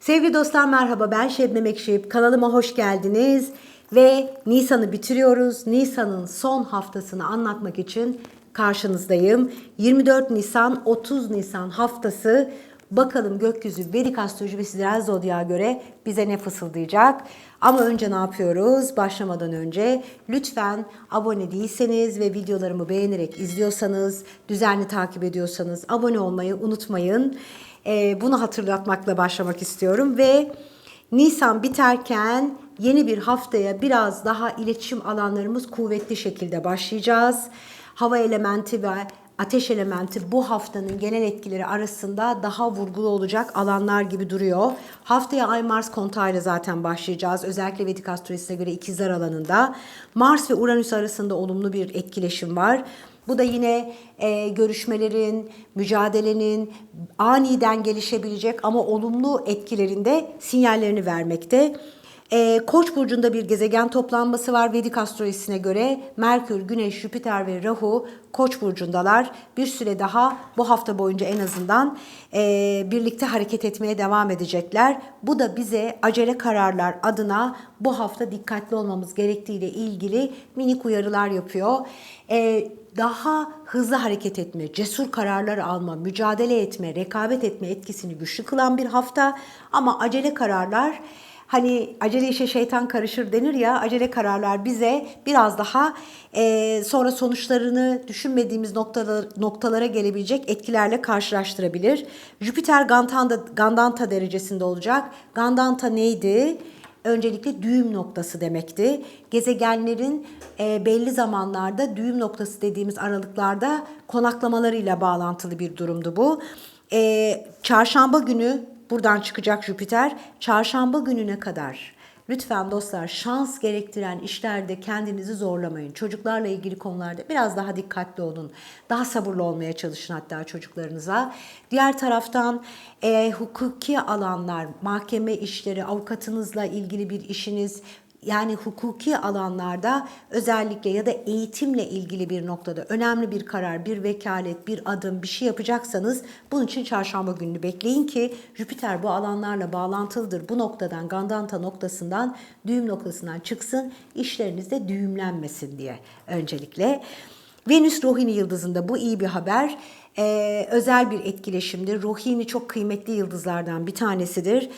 Sevgili dostlar merhaba ben Şebnem Ekşip. Kanalıma hoş geldiniz. Ve Nisan'ı bitiriyoruz. Nisan'ın son haftasını anlatmak için karşınızdayım. 24 Nisan 30 Nisan haftası bakalım gökyüzü Vedik Astroloji ve Sideral Zodya'ya göre bize ne fısıldayacak. Ama önce ne yapıyoruz? Başlamadan önce lütfen abone değilseniz ve videolarımı beğenerek izliyorsanız, düzenli takip ediyorsanız abone olmayı unutmayın. Ee, bunu hatırlatmakla başlamak istiyorum ve Nisan biterken yeni bir haftaya biraz daha iletişim alanlarımız kuvvetli şekilde başlayacağız. Hava elementi ve ateş elementi bu haftanın genel etkileri arasında daha vurgulu olacak alanlar gibi duruyor. Haftaya Ay Mars kontağıyla zaten başlayacağız. Özellikle Vedik astrolojisine göre ikizler alanında. Mars ve Uranüs arasında olumlu bir etkileşim var. Bu da yine e, görüşmelerin, mücadelenin aniden gelişebilecek ama olumlu etkilerinde sinyallerini vermekte. E, Koç burcunda bir gezegen toplanması var Vedik astrolojisine göre. Merkür, Güneş, Jüpiter ve Rahu Koç burcundalar. Bir süre daha bu hafta boyunca en azından e, birlikte hareket etmeye devam edecekler. Bu da bize acele kararlar adına bu hafta dikkatli olmamız gerektiğiyle ilgili minik uyarılar yapıyor. E, daha hızlı hareket etme, cesur kararlar alma, mücadele etme, rekabet etme etkisini güçlü kılan bir hafta. Ama acele kararlar Hani acele işe şeytan karışır denir ya acele kararlar bize biraz daha e, sonra sonuçlarını düşünmediğimiz noktalar, noktalara gelebilecek etkilerle karşılaştırabilir. Jüpiter Gandanta, Gandanta derecesinde olacak. Gandanta neydi? Öncelikle düğüm noktası demekti. Gezegenlerin e, belli zamanlarda düğüm noktası dediğimiz aralıklarda konaklamalarıyla bağlantılı bir durumdu bu. E, çarşamba günü Buradan çıkacak Jüpiter. Çarşamba gününe kadar Lütfen dostlar şans gerektiren işlerde kendinizi zorlamayın. Çocuklarla ilgili konularda biraz daha dikkatli olun. Daha sabırlı olmaya çalışın hatta çocuklarınıza. Diğer taraftan e, hukuki alanlar, mahkeme işleri, avukatınızla ilgili bir işiniz, yani hukuki alanlarda özellikle ya da eğitimle ilgili bir noktada önemli bir karar, bir vekalet, bir adım, bir şey yapacaksanız bunun için çarşamba gününü bekleyin ki Jüpiter bu alanlarla bağlantılıdır. Bu noktadan, Gandanta noktasından, düğüm noktasından çıksın, işlerinizde düğümlenmesin diye öncelikle. Venüs Rohini yıldızında bu iyi bir haber. Ee, özel bir etkileşimdir. Rohini çok kıymetli yıldızlardan bir tanesidir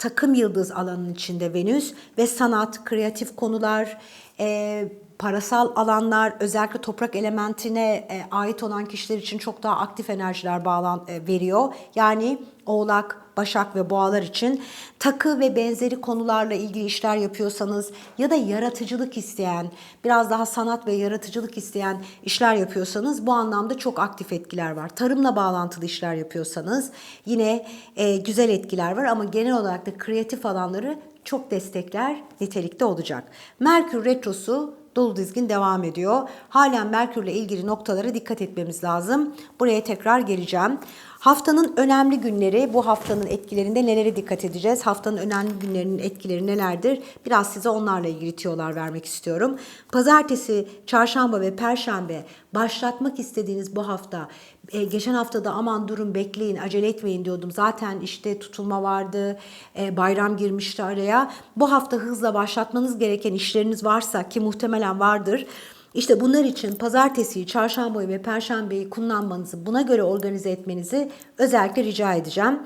takım yıldız alanının içinde Venüs ve sanat, kreatif konular, e, parasal alanlar, özellikle toprak elementine e, ait olan kişiler için çok daha aktif enerjiler bağlan e, veriyor. Yani Oğlak, Başak ve Boğalar için takı ve benzeri konularla ilgili işler yapıyorsanız ya da yaratıcılık isteyen, biraz daha sanat ve yaratıcılık isteyen işler yapıyorsanız bu anlamda çok aktif etkiler var. Tarımla bağlantılı işler yapıyorsanız yine e, güzel etkiler var ama genel olarak da kreatif alanları çok destekler nitelikte olacak. Merkür Retrosu dolu dizgin devam ediyor. Halen Merkürle ilgili noktalara dikkat etmemiz lazım. Buraya tekrar geleceğim. Haftanın önemli günleri, bu haftanın etkilerinde nelere dikkat edeceğiz? Haftanın önemli günlerinin etkileri nelerdir? Biraz size onlarla ilgili tiyolar vermek istiyorum. Pazartesi, çarşamba ve perşembe başlatmak istediğiniz bu hafta, e, geçen haftada aman durun bekleyin, acele etmeyin diyordum. Zaten işte tutulma vardı, e, bayram girmişti araya. Bu hafta hızla başlatmanız gereken işleriniz varsa ki muhtemelen vardır. İşte bunlar için pazartesiyi, çarşambayı ve perşembeyi kullanmanızı, buna göre organize etmenizi özellikle rica edeceğim.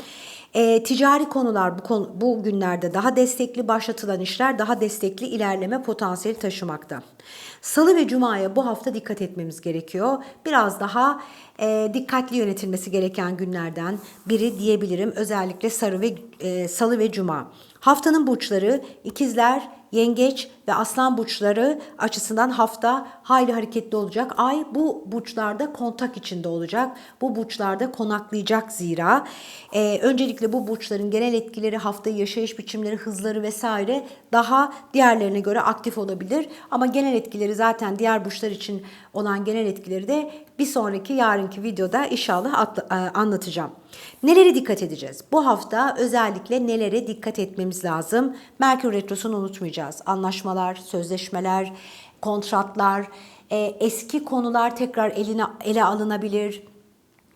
E, ticari konular bu, konu, bu günlerde daha destekli başlatılan işler daha destekli ilerleme potansiyeli taşımakta. Salı ve Cuma'ya bu hafta dikkat etmemiz gerekiyor. Biraz daha e, dikkatli yönetilmesi gereken günlerden biri diyebilirim. Özellikle Sarı ve e, Salı ve Cuma. Haftanın burçları ikizler, yengeç ve aslan burçları açısından hafta hayli hareketli olacak. Ay bu burçlarda kontak içinde olacak. Bu burçlarda konaklayacak zira. Ee, öncelikle bu burçların genel etkileri, haftayı yaşayış biçimleri, hızları vesaire daha diğerlerine göre aktif olabilir. Ama genel etkileri zaten diğer burçlar için olan genel etkileri de bir sonraki yarınki videoda inşallah atla, e, anlatacağım. Nelere dikkat edeceğiz? Bu hafta özellikle nelere dikkat etmemiz lazım? Merkür Retrosu'nu unutmayacağız. Anlaşmalar, sözleşmeler, kontratlar, e, eski konular tekrar eline ele alınabilir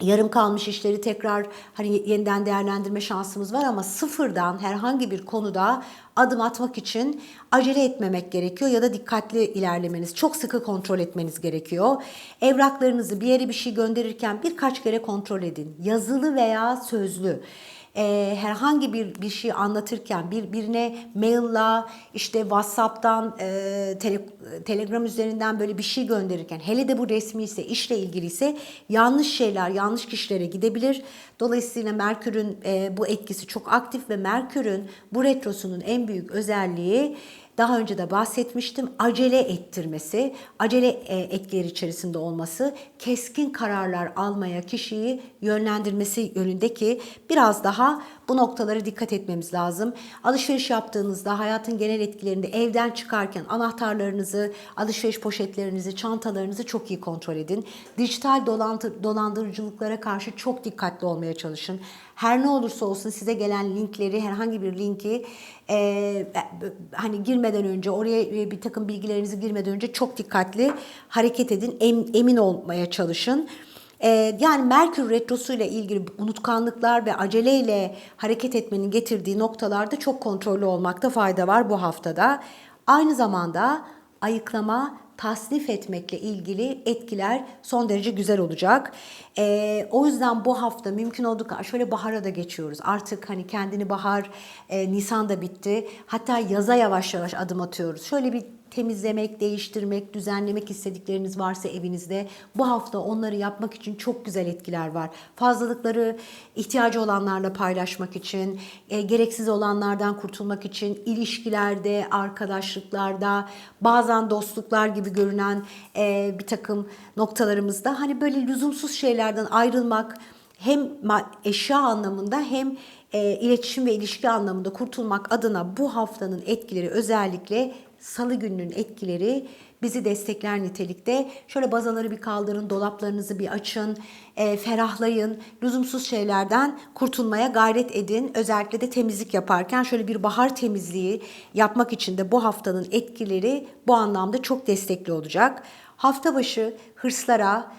yarım kalmış işleri tekrar hani yeniden değerlendirme şansımız var ama sıfırdan herhangi bir konuda adım atmak için acele etmemek gerekiyor ya da dikkatli ilerlemeniz, çok sıkı kontrol etmeniz gerekiyor. Evraklarınızı bir yere bir şey gönderirken birkaç kere kontrol edin. Yazılı veya sözlü e, herhangi bir bir şey anlatırken bir birine mailla işte WhatsApp'tan e, tele, Telegram üzerinden böyle bir şey gönderirken hele de bu resmi ise işle ilgili ise yanlış şeyler yanlış kişilere gidebilir. Dolayısıyla Merkür'ün e, bu etkisi çok aktif ve Merkür'ün bu retrosunun en büyük özelliği daha önce de bahsetmiştim. Acele ettirmesi, acele e, etkileri içerisinde olması, keskin kararlar almaya kişiyi yönlendirmesi yönündeki biraz daha bu noktalara dikkat etmemiz lazım. Alışveriş yaptığınızda hayatın genel etkilerinde evden çıkarken anahtarlarınızı, alışveriş poşetlerinizi, çantalarınızı çok iyi kontrol edin. Dijital dolandır, dolandırıcılıklara karşı çok dikkatli olmaya çalışın. Her ne olursa olsun size gelen linkleri, herhangi bir linki e, hani girmeden önce oraya bir takım bilgilerinizi girmeden önce çok dikkatli hareket edin. Em, emin olmaya çalışın. Ee, yani Merkür Retrosu ile ilgili unutkanlıklar ve aceleyle hareket etmenin getirdiği noktalarda çok kontrollü olmakta fayda var bu haftada. Aynı zamanda ayıklama, tasnif etmekle ilgili etkiler son derece güzel olacak. Ee, o yüzden bu hafta mümkün kadar şöyle bahara da geçiyoruz. Artık hani kendini bahar, e, Nisan da bitti. Hatta yaza yavaş yavaş adım atıyoruz. Şöyle bir temizlemek, değiştirmek, düzenlemek istedikleriniz varsa evinizde bu hafta onları yapmak için çok güzel etkiler var. Fazlalıkları ihtiyacı olanlarla paylaşmak için, e, gereksiz olanlardan kurtulmak için, ilişkilerde, arkadaşlıklarda, bazen dostluklar gibi görünen e, bir takım noktalarımızda hani böyle lüzumsuz şeylerden ayrılmak hem eşya anlamında hem e, iletişim ve ilişki anlamında kurtulmak adına bu haftanın etkileri özellikle salı gününün etkileri bizi destekler nitelikte. Şöyle bazaları bir kaldırın, dolaplarınızı bir açın, e, ferahlayın, lüzumsuz şeylerden kurtulmaya gayret edin. Özellikle de temizlik yaparken şöyle bir bahar temizliği yapmak için de bu haftanın etkileri bu anlamda çok destekli olacak. Hafta başı hırslara,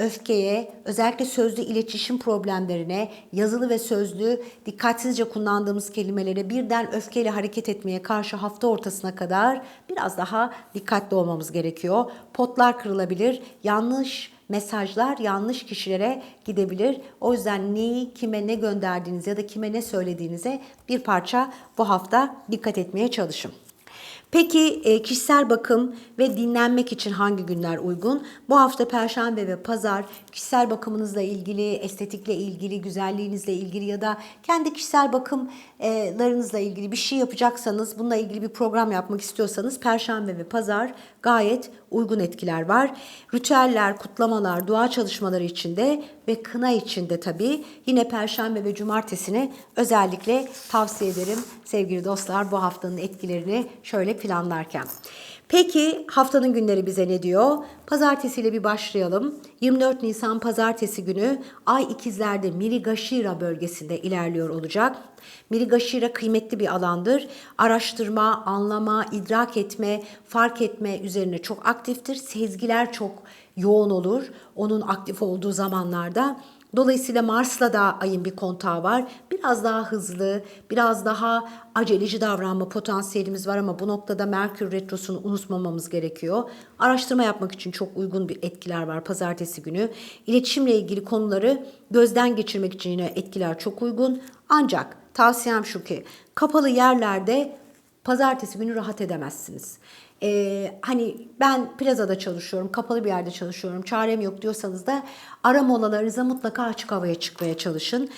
öfkeye, özellikle sözlü iletişim problemlerine, yazılı ve sözlü dikkatsizce kullandığımız kelimelere birden öfkeyle hareket etmeye karşı hafta ortasına kadar biraz daha dikkatli olmamız gerekiyor. Potlar kırılabilir, yanlış mesajlar yanlış kişilere gidebilir. O yüzden neyi kime ne gönderdiğiniz ya da kime ne söylediğinize bir parça bu hafta dikkat etmeye çalışın. Peki e, kişisel bakım ve dinlenmek için hangi günler uygun? Bu hafta Perşembe ve Pazar kişisel bakımınızla ilgili, estetikle ilgili, güzelliğinizle ilgili ya da kendi kişisel bakımlarınızla ilgili bir şey yapacaksanız, bununla ilgili bir program yapmak istiyorsanız Perşembe ve Pazar gayet uygun etkiler var. Ritüeller, kutlamalar, dua çalışmaları içinde ve kına içinde tabii yine Perşembe ve Cumartesini özellikle tavsiye ederim sevgili dostlar bu haftanın etkilerini şöyle planlarken. Peki haftanın günleri bize ne diyor? Pazartesi ile bir başlayalım. 24 Nisan pazartesi günü Ay ikizlerde Mirigashira bölgesinde ilerliyor olacak. Mirigashira kıymetli bir alandır. Araştırma, anlama, idrak etme, fark etme üzerine çok aktiftir. Sezgiler çok yoğun olur onun aktif olduğu zamanlarda. Dolayısıyla Mars'la da ayın bir kontağı var. Biraz daha hızlı, biraz daha aceleci davranma potansiyelimiz var ama bu noktada Merkür Retrosu'nu unutmamamız gerekiyor. Araştırma yapmak için çok uygun bir etkiler var pazartesi günü. İletişimle ilgili konuları gözden geçirmek için yine etkiler çok uygun. Ancak tavsiyem şu ki kapalı yerlerde pazartesi günü rahat edemezsiniz. Ee, hani ben plazada çalışıyorum, kapalı bir yerde çalışıyorum, çarem yok diyorsanız da ara molalarınıza mutlaka açık havaya çıkmaya çalışın.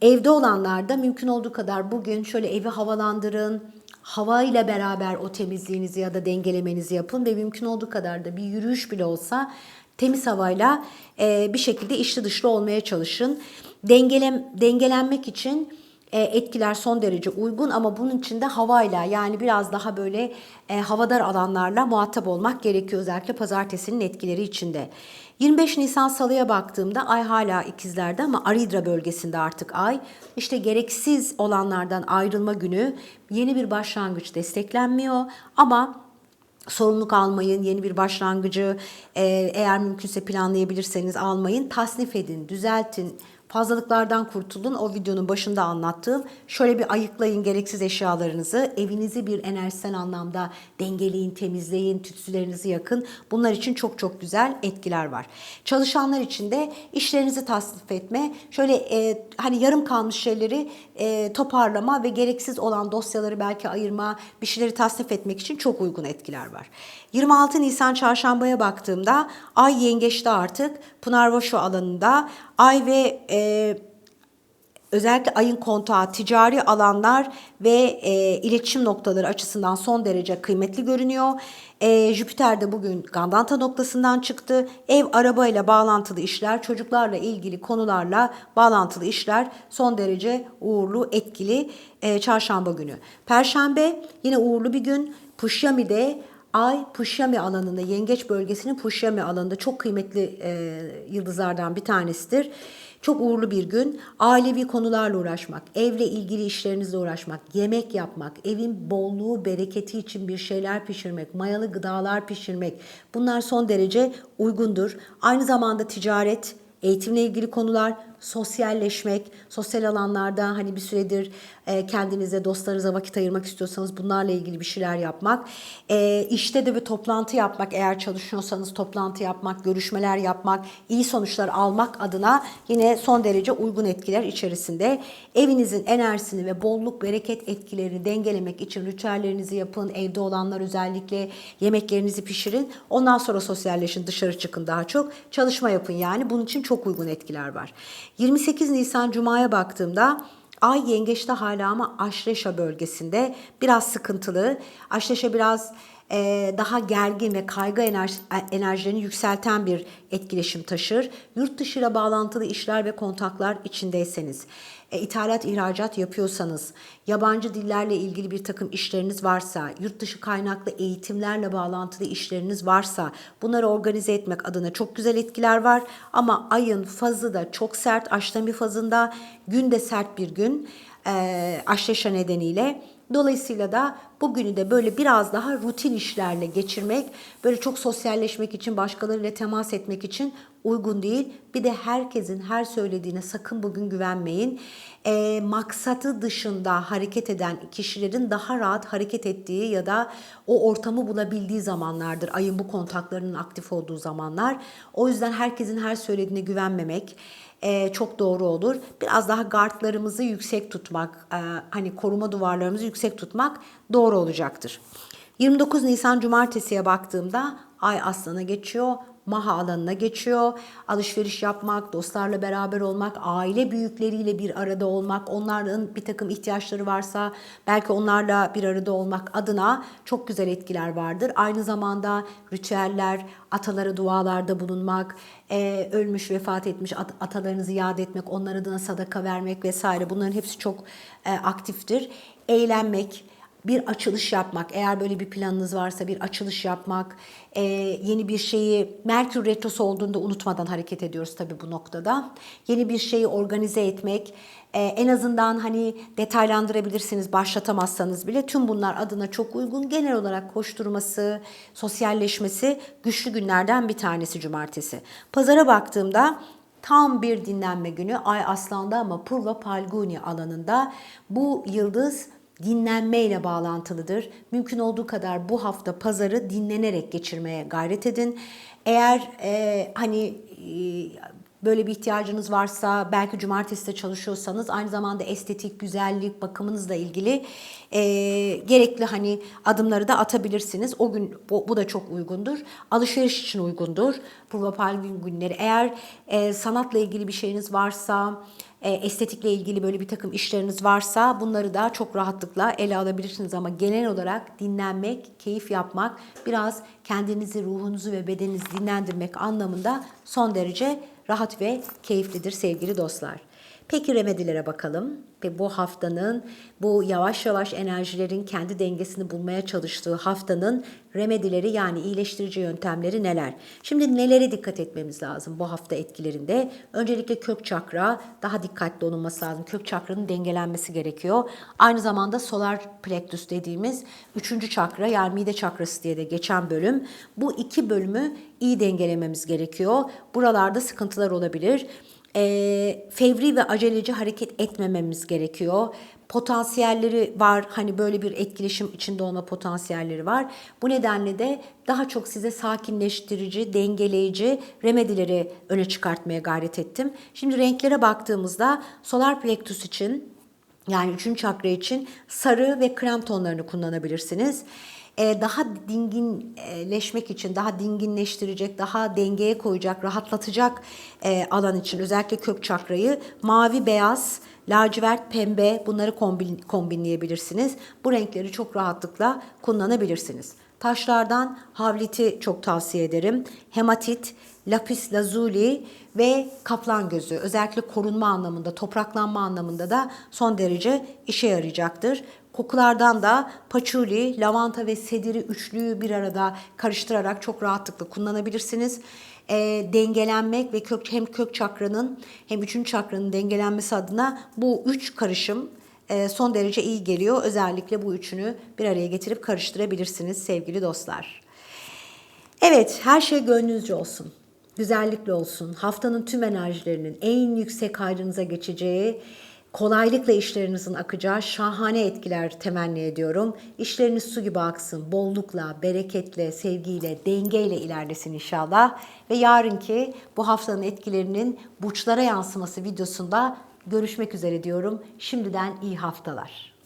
Evde olanlar da mümkün olduğu kadar bugün şöyle evi havalandırın, hava ile beraber o temizliğinizi ya da dengelemenizi yapın ve mümkün olduğu kadar da bir yürüyüş bile olsa temiz havayla e, bir şekilde içli dışlı olmaya çalışın. Dengelem, dengelenmek için e, etkiler son derece uygun ama bunun için de havayla yani biraz daha böyle e, havadar alanlarla muhatap olmak gerekiyor özellikle pazartesinin etkileri içinde. 25 Nisan salıya baktığımda ay hala ikizlerde ama Aridra bölgesinde artık ay. İşte gereksiz olanlardan ayrılma günü yeni bir başlangıç desteklenmiyor ama sorumluluk almayın, yeni bir başlangıcı e, eğer mümkünse planlayabilirseniz almayın. Tasnif edin, düzeltin, fazlalıklardan kurtulun. O videonun başında anlattığım şöyle bir ayıklayın gereksiz eşyalarınızı. Evinizi bir enerjisel anlamda dengeleyin, temizleyin, tütsülerinizi yakın. Bunlar için çok çok güzel etkiler var. Çalışanlar için de işlerinizi tasnif etme, şöyle e, hani yarım kalmış şeyleri e, toparlama ve gereksiz olan dosyaları belki ayırma, bir şeyleri tasnif etmek için çok uygun etkiler var. 26 Nisan çarşambaya baktığımda Ay yengeçte artık Pınar Vaşo alanında Ay ve e, özellikle ayın kontağı ticari alanlar ve e, iletişim noktaları açısından son derece kıymetli görünüyor. E, Jüpiter de bugün Gandanta noktasından çıktı. Ev arabayla bağlantılı işler, çocuklarla ilgili konularla bağlantılı işler son derece uğurlu, etkili e, çarşamba günü. Perşembe yine uğurlu bir gün. Pushyami'de Ay Pushyami alanında, Yengeç bölgesinin Pushyami alanında çok kıymetli e, yıldızlardan bir tanesidir. Çok uğurlu bir gün. Ailevi konularla uğraşmak, evle ilgili işlerinizle uğraşmak, yemek yapmak, evin bolluğu, bereketi için bir şeyler pişirmek, mayalı gıdalar pişirmek bunlar son derece uygundur. Aynı zamanda ticaret, eğitimle ilgili konular, sosyalleşmek, sosyal alanlarda hani bir süredir e, kendinize, dostlarınıza vakit ayırmak istiyorsanız bunlarla ilgili bir şeyler yapmak. E, işte de bir toplantı yapmak, eğer çalışıyorsanız toplantı yapmak, görüşmeler yapmak, iyi sonuçlar almak adına yine son derece uygun etkiler içerisinde. Evinizin enerjisini ve bolluk, bereket etkilerini dengelemek için ritüellerinizi yapın. Evde olanlar özellikle yemeklerinizi pişirin. Ondan sonra sosyalleşin, dışarı çıkın daha çok. Çalışma yapın yani. Bunun için çok uygun etkiler var. 28 Nisan Cuma'ya baktığımda Ay yengeçte hala ama Aşreşa bölgesinde biraz sıkıntılı. Aşreşa biraz e, daha gergin ve kaygı enerji, enerjilerini yükselten bir etkileşim taşır. Yurt dışıyla bağlantılı işler ve kontaklar içindeyseniz, e, ithalat ihracat yapıyorsanız, yabancı dillerle ilgili bir takım işleriniz varsa, yurt dışı kaynaklı eğitimlerle bağlantılı işleriniz varsa bunları organize etmek adına çok güzel etkiler var. Ama ayın fazı da çok sert, aşlami fazında, gün de sert bir gün e, aşleşa nedeniyle. Dolayısıyla da bugünü de böyle biraz daha rutin işlerle geçirmek, böyle çok sosyalleşmek için, başkalarıyla temas etmek için uygun değil. Bir de herkesin her söylediğine sakın bugün güvenmeyin. E, maksatı dışında hareket eden kişilerin daha rahat hareket ettiği ya da o ortamı bulabildiği zamanlardır. Ayın bu kontaklarının aktif olduğu zamanlar. O yüzden herkesin her söylediğine güvenmemek e, çok doğru olur. Biraz daha gardlarımızı yüksek tutmak, e, hani koruma duvarlarımızı yüksek tutmak doğru olacaktır. 29 Nisan Cumartesi'ye baktığımda Ay Aslan'a geçiyor. Maha alanına geçiyor. Alışveriş yapmak, dostlarla beraber olmak, aile büyükleriyle bir arada olmak, onların bir takım ihtiyaçları varsa belki onlarla bir arada olmak adına çok güzel etkiler vardır. Aynı zamanda ritüeller, atalara dualarda bulunmak, e, ölmüş, vefat etmiş at- atalarınızı yad etmek, onlar adına sadaka vermek vesaire bunların hepsi çok e, aktiftir. Eğlenmek, bir açılış yapmak, eğer böyle bir planınız varsa bir açılış yapmak, e, yeni bir şeyi, Merkür Retrosu olduğunda unutmadan hareket ediyoruz tabii bu noktada. Yeni bir şeyi organize etmek, e, en azından hani detaylandırabilirsiniz başlatamazsanız bile tüm bunlar adına çok uygun. Genel olarak koşturması, sosyalleşmesi güçlü günlerden bir tanesi cumartesi. Pazara baktığımda tam bir dinlenme günü Ay Aslan'da ama Purva Palguni alanında bu yıldız dinlenmeyle bağlantılıdır. Mümkün olduğu kadar bu hafta pazarı dinlenerek geçirmeye gayret edin. Eğer e, hani e, böyle bir ihtiyacınız varsa belki cumartesi de çalışıyorsanız aynı zamanda estetik, güzellik, bakımınızla ilgili e, gerekli hani adımları da atabilirsiniz. O gün bu, bu da çok uygundur. Alışveriş için uygundur. Purvapal gün günleri. Eğer e, sanatla ilgili bir şeyiniz varsa, e, estetikle ilgili böyle bir takım işleriniz varsa bunları da çok rahatlıkla ele alabilirsiniz ama genel olarak dinlenmek, keyif yapmak, biraz kendinizi, ruhunuzu ve bedeninizi dinlendirmek anlamında son derece rahat ve keyiflidir sevgili dostlar. Peki remedilere bakalım. Ve bu haftanın bu yavaş yavaş enerjilerin kendi dengesini bulmaya çalıştığı haftanın remedileri yani iyileştirici yöntemleri neler? Şimdi nelere dikkat etmemiz lazım bu hafta etkilerinde? Öncelikle kök çakra daha dikkatli olunması lazım. Kök çakranın dengelenmesi gerekiyor. Aynı zamanda solar plexus dediğimiz üçüncü çakra yani mide çakrası diye de geçen bölüm. Bu iki bölümü iyi dengelememiz gerekiyor. Buralarda sıkıntılar olabilir e, fevri ve aceleci hareket etmememiz gerekiyor. Potansiyelleri var hani böyle bir etkileşim içinde olma potansiyelleri var. Bu nedenle de daha çok size sakinleştirici, dengeleyici remedileri öne çıkartmaya gayret ettim. Şimdi renklere baktığımızda solar plexus için yani üçüncü çakra için sarı ve krem tonlarını kullanabilirsiniz. Ee, daha dinginleşmek için, daha dinginleştirecek, daha dengeye koyacak, rahatlatacak e, alan için özellikle kök çakrayı mavi, beyaz, lacivert, pembe bunları kombin, kombinleyebilirsiniz. Bu renkleri çok rahatlıkla kullanabilirsiniz. Taşlardan havliti çok tavsiye ederim. Hematit, lapis lazuli ve kaplan gözü özellikle korunma anlamında, topraklanma anlamında da son derece işe yarayacaktır. Kokulardan da paçuli, lavanta ve sediri üçlüyü bir arada karıştırarak çok rahatlıkla kullanabilirsiniz. E, dengelenmek ve kök hem kök çakranın hem üçüncü çakranın dengelenmesi adına bu üç karışım e, son derece iyi geliyor. Özellikle bu üçünü bir araya getirip karıştırabilirsiniz sevgili dostlar. Evet, her şey gönlünüzce olsun. Güzellikle olsun. Haftanın tüm enerjilerinin en yüksek hayrınıza geçeceği, kolaylıkla işlerinizin akacağı şahane etkiler temenni ediyorum. İşleriniz su gibi aksın, bollukla, bereketle, sevgiyle, dengeyle ilerlesin inşallah. Ve yarınki bu haftanın etkilerinin burçlara yansıması videosunda görüşmek üzere diyorum. Şimdiden iyi haftalar.